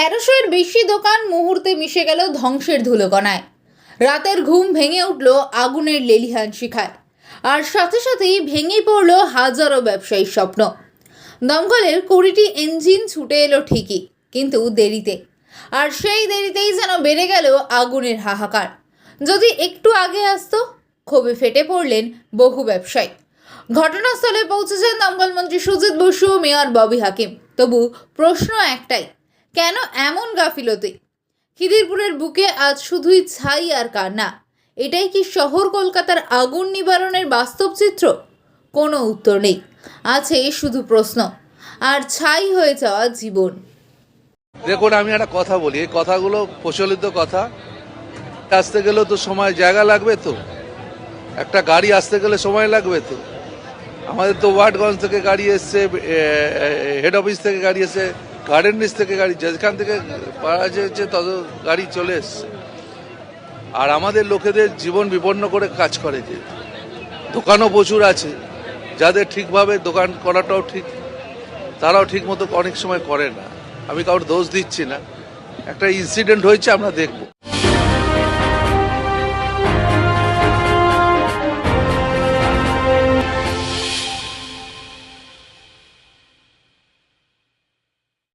তেরোশো এর বেশি দোকান মুহূর্তে মিশে গেল ধ্বংসের ধুলোকণায়। রাতের ঘুম ভেঙে উঠল আগুনের লেলিহান শিখায়। আর সাথে সাথেই ভেঙে পড়ল হাজারো ব্যবসায়ীর স্বপ্ন। দমকলের কুড়িটি ইঞ্জিন ছুটে এলো ঠিকই, কিন্তু দেরিতে। আর সেই দেরিতেই যেন বেড়ে গেল আগুনের হাহাকার। যদি একটু আগে আসতো, ক্ষোভে ফেটে পড়লেন বহু ব্যবসায়ী। ঘটনাস্থলে পৌঁছেছেন দমকল মন্ত্রী সুজিত বসু, মেয়র ববি হাকিম। তবু প্রশ্ন একটাই কেন এমন গাফিলতি? খিদিরপুরের বুকে আজ শুধুই ছাই আর কান্না। এটাই কি শহর কলকাতার আগুন নিবারণের বাস্তব চিত্র? কোনো উত্তর নেই। আছে শুধু প্রশ্ন, আর ছাই হয়ে যাওয়া জীবন। দেখুন, আমি একটা কথা বলি। এই কথাগুলো প্রচলিত কথা। আসতে গেলেও তো সময়, জায়গা লাগবে তো। একটা গাড়ি আসতে গেলে সময় লাগবে তো। আমাদের তো ওয়ার্ডগঞ্জ থেকে গাড়ি এসছে হেড অফিস থেকে গাড়ি এসছে। গার্ডেন নিচ থেকে গাড়ি, যেখান থেকে পাওয়া যাচ্ছে তত গাড়ি চলে এসছে। আর আমাদের লোকেদের জীবন বিপন্ন করে কাজ করে যে। দোকানও প্রচুর আছে, যাদের ঠিকভাবে দোকান করাটাও ঠিক, তারাও ঠিক মতো অনেক সময় করে না। আমি কারোর দোষ দিচ্ছি না। একটা ইনসিডেন্ট হয়েছে, আমরা দেখব।